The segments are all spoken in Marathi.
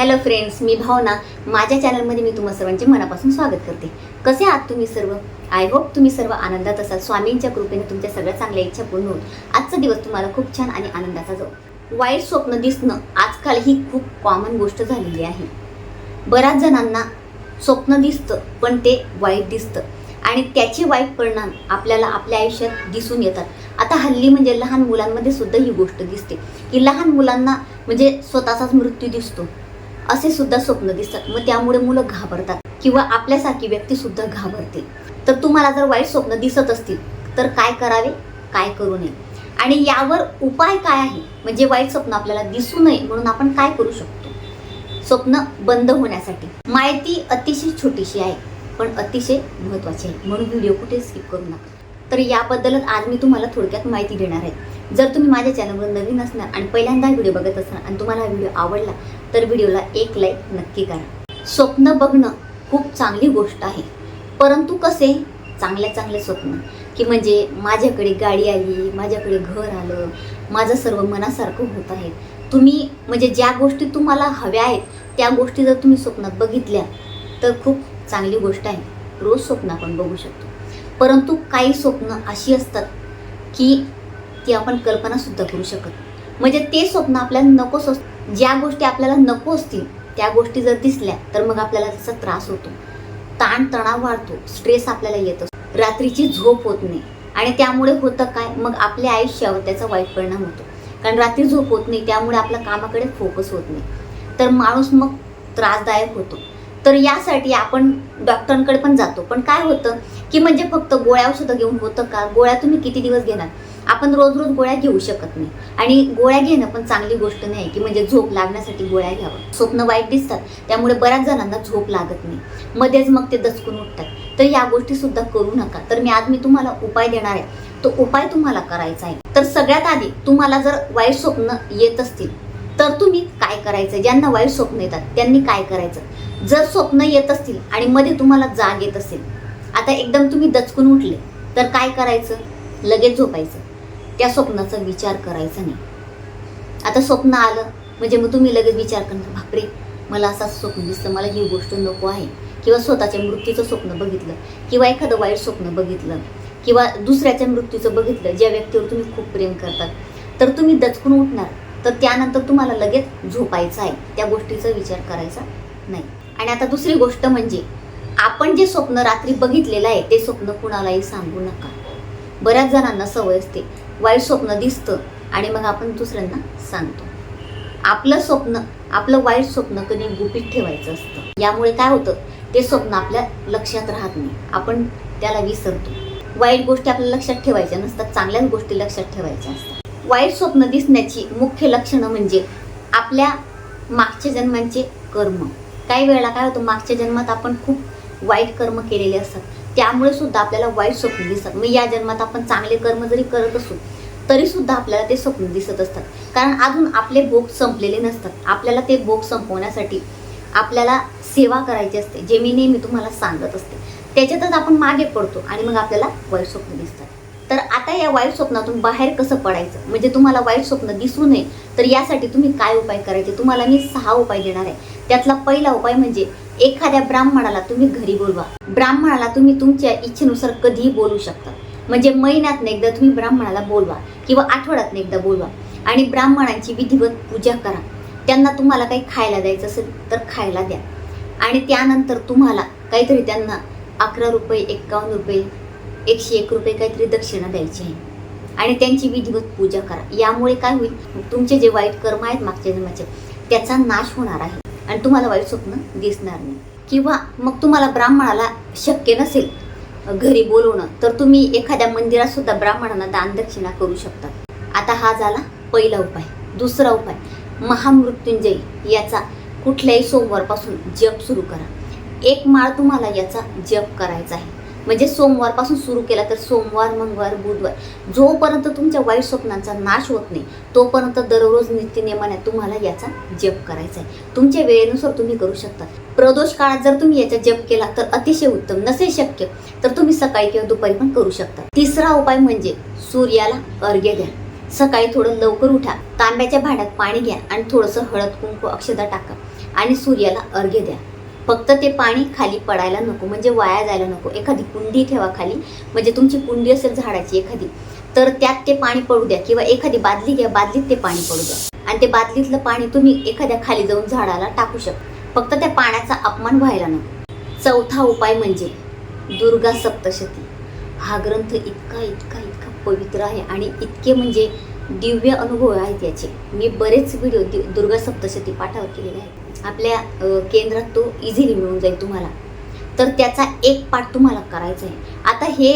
हॅलो फ्रेंड्स मी भावना. माझ्या चॅनलमध्ये मी तुम्हा सर्वांचे मनापासून स्वागत करते. कसे आहात तुम्ही सर्व? आय होप तुम्ही सर्व आनंदात असाल. स्वामींच्या कृपेने तुमच्या सगळ्या चांगल्या इच्छा पूर्ण होऊन आजचा दिवस तुम्हाला खूप छान आणि आनंदाचा जाऊ. वाईट स्वप्न दिसणं आजकाल ही खूप कॉमन गोष्ट झालेली आहे. बऱ्याच जणांना स्वप्न दिसतं पण ते वाईट दिसतं. आणि त्याचे वाईट परिणाम आपल्याला आपल्या आयुष्यात दिसून येतात. आता हल्ली म्हणजे लहान मुलांमध्ये सुद्धा ही गोष्ट दिसते. की लहान मुलांना म्हणजे स्वतःचाच मृत्यू दिसतो. असे सुद्धा स्वप्न दिसतात. मग त्यामुळे मुलं घाबरतात किंवा आपल्यासारखी व्यक्ती सुद्धा घाबरते. तर तुम्हाला जर वाईट स्वप्न दिसत असतील तर काय करावे? काय करू नये? आणि यावर उपाय काय आहे? म्हणजे वाईट स्वप्न आपल्याला दिसू नये म्हणून आपण काय करू शकतो? स्वप्न बंद होण्यासाठी. माहिती अतिशय छोटीशी आहे पण अतिशय महत्त्वाची आहे. म्हणून व्हिडिओ कुठे स्किप करू नका. तर याबद्दलच आज मी तुम्हाला थोडक्यात माहिती देणार आहे. जर तुम्ही माझ्या चॅनलवर नवीन असणार आणि पहिल्यांदा व्हिडिओ बघत असणार आणि तुम्हाला हा व्हिडिओ आवडला तर व्हिडिओला एक लाईक नक्की करा. स्वप्न बघणं खूप चांगली गोष्ट आहे. परंतु कसे? चांगल्या चांगले स्वप्न. की म्हणजे माझ्याकडे गाडी आली माझ्याकडे घर आलं माझं सर्व मनासारखं होत आहे. तुम्ही म्हणजे ज्या गोष्टी तुम्हाला हव्या आहेत त्या गोष्टी जर तुम्ही स्वप्नात बघितल्या तर खूप चांगली गोष्ट आहे. रोज स्वप्न आपण बघू शकतो. परंतु काही स्वप्न अशी असतात की ती आपण कल्पनासुद्धा करू शकत म्हणजे ते स्वप्न आपल्याला नकोच असतं ज्या गोष्टी आपल्याला नको असतील त्या गोष्टी जर दिसल्या तर मग आपल्याला त्याचा त्रास होतो. ताण तणाव वाढतो स्ट्रेस आपल्याला येत असतो. रात्रीची झोप होत नाही. आणि त्यामुळे होतं काय? मग आपल्या आयुष्यावर त्याचा वाईट परिणाम होतो. कारण रात्री झोप होत नाही त्यामुळे आपल्या कामाकडे फोकस होत नाही. तर माणूस मग त्रासदायक होतो. तर यासाठी आपण डॉक्टरांकडे पण जातो. पण काय होतं की म्हणजे फक्त गोळ्या औषधं घेऊन होतं का? गोळ्या तुम्ही किती दिवस घेणार? आपण रोज रोज गोळ्या घेऊ शकत नाही. आणि गोळ्या घेणं पण चांगली गोष्ट नाही की म्हणजे झोप लागण्यासाठी गोळ्या घ्यावं. स्वप्न वाईट दिसतात. त्यामुळे बऱ्याच जणांना झोप लागत नाही. मध्येच मग ते दचकून उठतात. तर या गोष्टी सुद्धा करू नका. तर मी आज मी तुम्हाला उपाय देणार आहे. तो उपाय तुम्हाला करायचा आहे. तर सगळ्यात आधी तुम्हाला जर वाईट स्वप्न येत असतील तर तुम्ही काय करायचं? ज्यांना वाईट स्वप्न येतात त्यांनी काय करायचं? जर स्वप्न येत असतील आणि मध्ये तुम्हाला जाग येत असेल आता एकदम तुम्ही दचकून उठले तर काय करायचं? लगेच झोपायचं. त्या स्वप्नाचा विचार करायचा नाही. आता स्वप्न आलं म्हणजे मग तुम्ही लगेच विचार करणार बापरे मला असं स्वप्न दिसतं मला ही गोष्ट नको आहे. किंवा स्वतःच्या मृत्यूचं स्वप्न बघितलं किंवा एखादं वाईट स्वप्न बघितलं किंवा दुसऱ्याच्या मृत्यूचं बघितलं ज्या व्यक्तीवर तुम्ही खूप प्रेम करतात तर तुम्ही दचकून उठणार. तर त्यानंतर तुम्हाला लगेच झोपायचं आहे. त्या गोष्टीचा विचार करायचा नाही. आणि आता दुसरी गोष्ट म्हणजे आपण जे स्वप्न रात्री बघितलेलं आहे ते स्वप्न कुणालाही सांगू नका. बऱ्याच जणांना सवय असते वाईट स्वप्न दिसतं आणि मग आपण दुसऱ्यांना सांगतो. आपलं स्वप्न आपलं वाईट स्वप्न कधी गुपित ठेवायचं असतं. यामुळे काय होतं ते स्वप्न आपल्या लक्षात राहत नाही. आपण त्याला विसरतो. वाईट गोष्टी आपल्या लक्षात ठेवायच्या नसतात चांगल्याच गोष्टी लक्षात ठेवायच्या असतात. वाईट स्वप्न दिसण्याची मुख्य लक्षणं म्हणजे आपल्या मागच्या जन्मांचे कर्म. काही वेळेला काय होतं मागच्या जन्मात आपण खूप वाईट कर्म केलेले असतात. त्यामुळे सुद्धा आपल्याला वाईट स्वप्न दिसतात. मग या जन्मात आपण चांगले कर्म जरी करत असू तरी सुद्धा आपल्याला ते स्वप्न दिसत असतात. कारण अजून आपले भोग संपलेले नसतात. आपल्याला ते भोग संपवण्यासाठी आपल्याला सेवा करायची असते जे मी नेहमी तुम्हाला सांगत असते. त्याच्यातच आपण मागे पडतो आणि मग आपल्याला वाईट स्वप्न दिसतात. तर आता या वाईट स्वप्नातून बाहेर कसं पडायचं? म्हणजे तुम्हाला वाईट स्वप्न दिसू नये तर यासाठी तुम्ही काय उपाय करायचे? तुम्हाला मी सहा उपाय देणार आहे. त्यातला पहिला उपाय म्हणजे एखाद्या ब्राह्मणाला तुम्ही घरी बोलवा. ब्राह्मणाला तुम्ही तुमच्या इच्छेनुसार कधीही बोलू शकता. म्हणजे महिन्यात एकदा तुम्ही ब्राह्मणाला बोलवा किंवा आठवड्यात एकदा बोलवा आणि ब्राह्मणांची विधिवत पूजा करा. त्यांना तुम्हाला काही खायला द्यायचं असेल तर खायला द्या. आणि त्यानंतर तुम्हाला काहीतरी त्यांना अकरा रुपये एक्कावन्न रुपये एकशे एक रुपये काहीतरी दक्षिणा द्यायची आहे. आणि त्यांची विधिवत पूजा करा. यामुळे काय होईल? तुमचे जे वाईट कर्म आहेत मागच्या जन्माचे त्याचा नाश होणार आहे. आणि तुम्हाला वाईट स्वप्न दिसणार नाही. किंवा मग तुम्हाला ब्राह्मणाला शक्य नसेल घरी बोलवणं तर तुम्ही एखाद्या मंदिरात सुद्धा ब्राह्मणांना दान दक्षिणा करू शकता. आता हा झाला पहिला उपाय. दुसरा उपाय महामृत्युंजय. याचा कुठल्याही सोमवारपासून जप सुरू करा. एक माळ तुम्हाला याचा जप करायचा आहे. म्हणजे सोमवारपासून सुरू केला तर सोमवार मंगळवार बुधवार. जोपर्यंत तुमच्या वाईट स्वप्नांचा नाश होत नाही तोपर्यंत दररोज नित्यनियमाने तुम्हाला याचा जप करायचा आहे तुमच्या वेळेनुसार तुम्ही करू शकता. प्रदोष काळात जर तुम्ही याचा जप केला तर अतिशय उत्तम नसेल शक्य तर तुम्ही सकाळी किंवा दुपारी पण करू शकता. तिसरा उपाय म्हणजे सूर्याला अर्घ्य द्या. सकाळी थोडं लवकर उठा तांब्याच्या भांड्यात पाणी घ्या आणि थोडंसं हळद कुंकू अक्षदा टाका आणि सूर्याला अर्घ्य द्या. फक्त ते पाणी खाली पडायला नको म्हणजे वाया जायला नको. एखादी कुंडी ठेवा खाली म्हणजे तुमची कुंडी असेल झाडाची एखादी तर त्यात ते पाणी पडू द्या. किंवा एखादी बादली घ्या बादलीत ते पाणी पडू द्या. आणि ते बादलीतलं पाणी तुम्ही एखाद्या खाली जाऊन झाडाला टाकू शकता. फक्त त्या पाण्याचा अपमान व्हायला नको. चौथा उपाय म्हणजे दुर्गा सप्तशती. हा ग्रंथ इतका इतका इतका पवित्र आहे आणि इतके म्हणजे दिव्य अनुभव आहेत याचे. मी बरेच व्हिडिओ दुर्गा सप्तशती पाठावर केलेले आहेत. आपल्या केंद्रात तो इझिली मिळून जाईल तुम्हाला. तर त्याचा एक पाठ तुम्हाला करायचा आहे. आता हे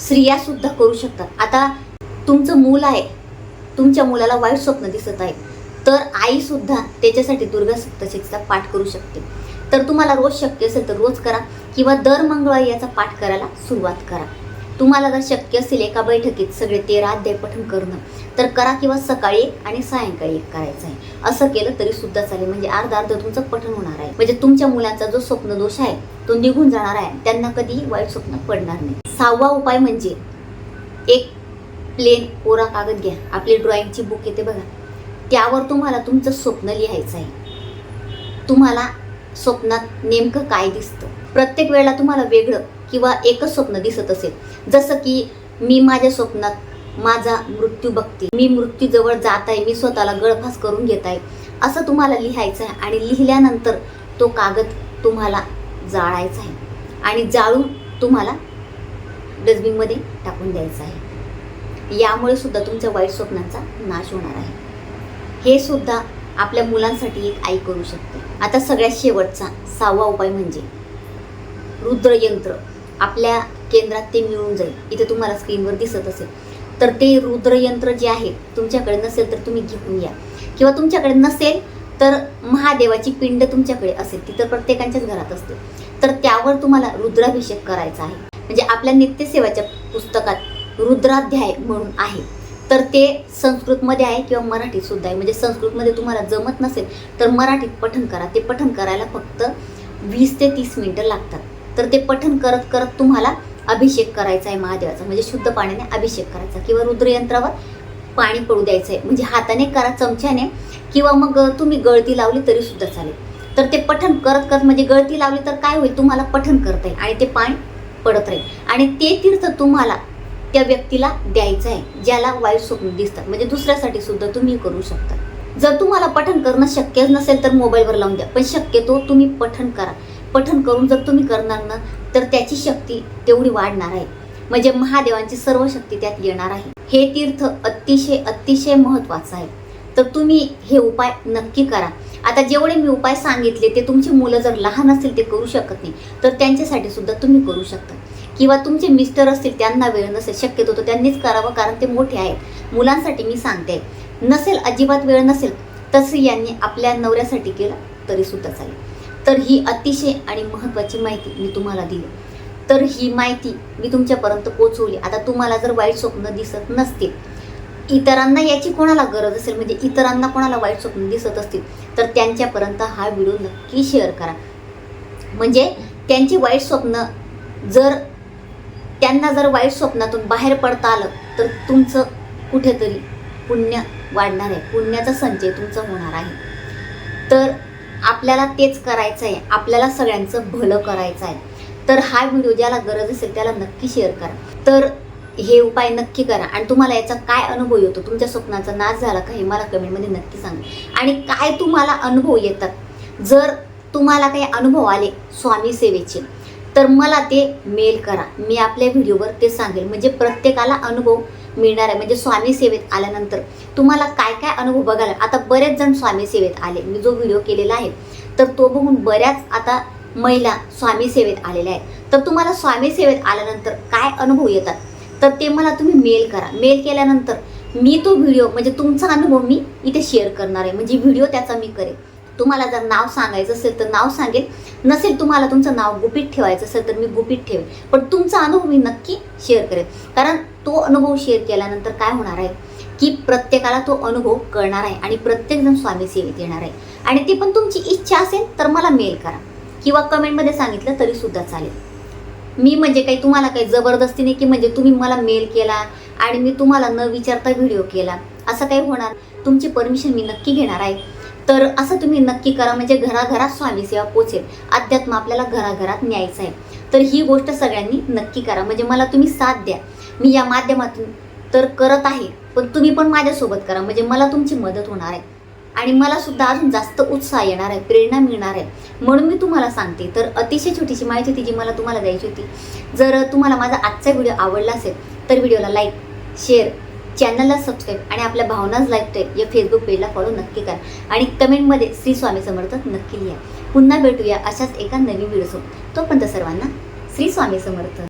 स्त्रिया सुद्धा करू शकतात. आता तुमचं मूल आहे. तुमच्या मुलाला वाईट स्वप्न दिसत आहे. तर आई सुद्धा त्याच्यासाठी दुर्गा सप्तशतीचा पाठ करू शकते. तर तुम्हाला रोज शक्य असेल तर रोज करा किंवा दर मंगळवारी याचा पाठ करायला सुरुवात करा. तुम्हाला जर शक्य असेल एका बैठकीत सगळे तेरा अध्याय पठण करणं तर करा किंवा सकाळी एक आणि सायंकाळी एक करायचं आहे. असं केलं तरी सुद्धा चालेल. म्हणजे अर्धा अर्ध तुमचं पठण होणार आहे. म्हणजे तुमच्या मुलांचा जो स्वप्न दोष आहे तो निघून जाणार आहे. त्यांना कधीही वाईट स्वप्न पडणार नाही. सहावा उपाय म्हणजे एक प्लेन कोरा कागद घ्या. आपली ड्रॉइंगची बुक येते बघा. त्यावर तुम्हाला तुमचं स्वप्न लिहायचं आहे. तुम्हाला स्वप्नात नेमकं काय दिसतं? प्रत्येक वेळेला तुम्हाला वेगळं किंवा एकच स्वप्न दिसत असेल. जसं की मी माझ्या स्वप्नात माझा मृत्यू बघते. मी मृत्यूजवळ जात आहे. मी स्वतःला गळफास करून घेत आहे. असं तुम्हाला लिहायचं आहे आणि लिहिल्यानंतर तो कागद तुम्हाला जाळायचा आहे. आणि जाळून तुम्हाला डस्टबिनमध्ये टाकून द्यायचं आहे. यामुळे सुद्धा तुमच्या वाईट स्वप्नांचा नाश होणार आहे. हे सुद्धा आपल्या मुलांसाठी एक आई करू शकते. आता सगळ्यात शेवटचा सहावा उपाय म्हणजे रुद्रयंत्र. आपल्या केंद्रात ते मिळून जाईल. इथे तुम्हाला स्क्रीनवर दिसत असेल. तर ते रुद्रयंत्र जे आहे तुमच्याकडे नसेल तर तुम्ही घेऊन या. किंवा तुमच्याकडे नसेल तर महादेवाची पिंड तुमच्याकडे असेल ती तर प्रत्येकांच्याच घरात असते. तर त्यावर तुम्हाला रुद्राभिषेक करायचा आहे. म्हणजे आपल्या नित्यसेवाच्या पुस्तकात रुद्राध्याय म्हणून आहे. तर ते संस्कृतमध्ये आहे किंवा मराठीत सुद्धा आहे. म्हणजे संस्कृतमध्ये तुम्हाला जमत नसेल तर मराठीत पठण करा. ते पठण करायला फक्त वीस ते तीस मिनटं लागतात. तर ते पठन करत करत तुम्हाला अभिषेक करायचा आहे महादेवाचा. म्हणजे शुद्ध पाण्याने अभिषेक करायचा किंवा रुद्रयंत्रावर पाणी पडू द्यायचं आहे म्हणजे हाताने करा चमच्याने. किंवा मग तुम्ही गळती लावली तरी सुद्धा चालेल. तर ते पठण करत करत म्हणजे गळती लावली तर काय होईल? तुम्हाला पठण करता येईल आणि ते पाणी पडत राहील. आणि ते तीर्थ तुम्हाला त्या व्यक्तीला द्यायचं आहे ज्याला वाईट स्वप्न दिसतात. म्हणजे दुसऱ्यासाठी सुद्धा तुम्ही करू शकता. जर तुम्हाला पठण करणं शक्यच नसेल तर मोबाईलवर लावून द्या. पण शक्यतो तुम्ही पठण करा. पठन करून जर तुम्ही करणार ना तर त्याची शक्ती तेवढी वाढणार आहे. म्हणजे महादेवांची सर्व शक्ती त्यात येणार आहे. हे तीर्थ अतिशय अतिशय महत्वाचं आहे. तर तुम्ही हे उपाय नक्की करा. आता जेवढे मी उपाय सांगितले ते तुमची मुलं जर लहान असतील ते करू शकत नाही. तर त्यांच्यासाठी सुद्धा तुम्ही करू शकता. किंवा तुमचे मिस्टर असतील त्यांना वेळ नसेल शक्यतो तर त्यांनीच करावं कारण ते मोठे आहेत. मुलांसाठी मी सांगते. नसेल अजिबात वेळ नसेल तसं यांनी आपल्या नवऱ्यासाठी केलं तरी सुद्धा चालेल. तर ही अतिशय आणि महत्त्वाची माहिती मी तुम्हाला दिली. तर ही माहिती मी तुमच्यापर्यंत पोचवली आता तुम्हाला जर वाईट स्वप्न दिसत नसतील इतरांना याची कोणाला गरज असेल? म्हणजे इतरांना कोणाला वाईट स्वप्न दिसत असतील? तर त्यांच्यापर्यंत हा व्हिडिओ नक्की शेअर करा. म्हणजे त्यांची वाईट स्वप्न जर त्यांना जर वाईट स्वप्नातून बाहेर पडता आलं तर तुमचं कुठेतरी पुण्य वाढणार आहे. पुण्याचा संचय तुमचा होणार आहे. तर आपल्याला तेच करायचं आहे आपल्याला सगळ्यांचं भलं करायचं आहे तर हा व्हिडिओ ज्याला गरज असेल त्याला नक्की शेअर करा. तर हे उपाय नक्की करा. आणि तुम्हाला याचा काय अनुभव येतो? तुमच्या स्वप्नाचा नाश झाला का हे मला कमेंटमध्ये नक्की सांगा. आणि काय तुम्हाला अनुभव येतात? जर तुम्हाला काही अनुभव आले स्वामी सेवेचे तर मला ते मेल करा. मी आपल्या व्हिडिओवर ते सांगेल. म्हणजे प्रत्येकाला अनुभव मिळणार आहे. म्हणजे स्वामी सेवेत आल्यानंतर तुम्हाला काय काय अनुभव बघायला आता बरेच जण स्वामी सेवेत आले. मी जो व्हिडिओ केलेला आहे तर तो बघून बऱ्याच आता महिला स्वामी सेवेत आलेल्या आहेत. तर तुम्हाला स्वामी सेवेत आल्यानंतर काय अनुभव येतात? तर ते मला तुम्ही मेल करा. मेल केल्यानंतर मी तो व्हिडिओ म्हणजे तुमचा अनुभव मी इथे शेअर करणार आहे. म्हणजे व्हिडिओ त्याचा मी करेन. तुम्हाला जर नाव सांगायचं असेल तर नाव सांगेल. नसेल तुम्हाला तुमचं नाव गुपित ठेवायचं असेल तर मी गुपित ठेवेन. पण तुमचा अनुभव मी नक्की शेअर करेन. कारण तो अनुभव शेअर केल्यानंतर काय होणार आहे? की प्रत्येकाला तो अनुभव कळणार आहे आणि प्रत्येकजण स्वामी सेवेत येणार आहे. आणि ती पण तुमची इच्छा असेल तर मला मेल करा. किंवा कमेंटमध्ये सांगितलं तरी सुद्धा चालेल. मी म्हणजे काही तुम्हाला काही जबरदस्तीने की म्हणजे तुम्ही मला मेल केला आणि मी तुम्हाला न विचारता व्हिडिओ केला असं काही होणार? तुमची परमिशन मी नक्की घेणार आहे. तर असं तुम्ही नक्की करा म्हणजे घराघरात स्वामी सेवा पोचेल अध्यात्म आपल्याला घराघरात न्यायचं आहे. तर ही गोष्ट सगळ्यांनी नक्की करा. म्हणजे मला तुम्ही साथ द्या. मी या माध्यमातून तर करत आहे पण तुम्ही पण माझ्यासोबत करा. म्हणजे मला तुमची मदत होणार आहे. आणि मला सुद्धा अजून जास्त उत्साह येणार आहे प्रेरणा मिळणार आहे. म्हणून मी तुम्हाला सांगते तर अतिशय छोटीशी माहिती होती जी मला तुम्हाला द्यायची होती. जर तुम्हाला माझा आजचा व्हिडिओ आवडला असेल तर व्हिडिओला लाईक शेअर चॅनलला सबस्क्राईब आणि आपल्या भावनाच लाईफ या फेसबुक पेजला फॉलो नक्की करा. आणि कमेंटमध्ये श्री स्वामी समर्थ नक्की लिहा. पुन्हा भेटूया अशाच एका नवीन व्हिडिओसोबत तोपर्यंत सर्वांना श्री स्वामी समर्थ.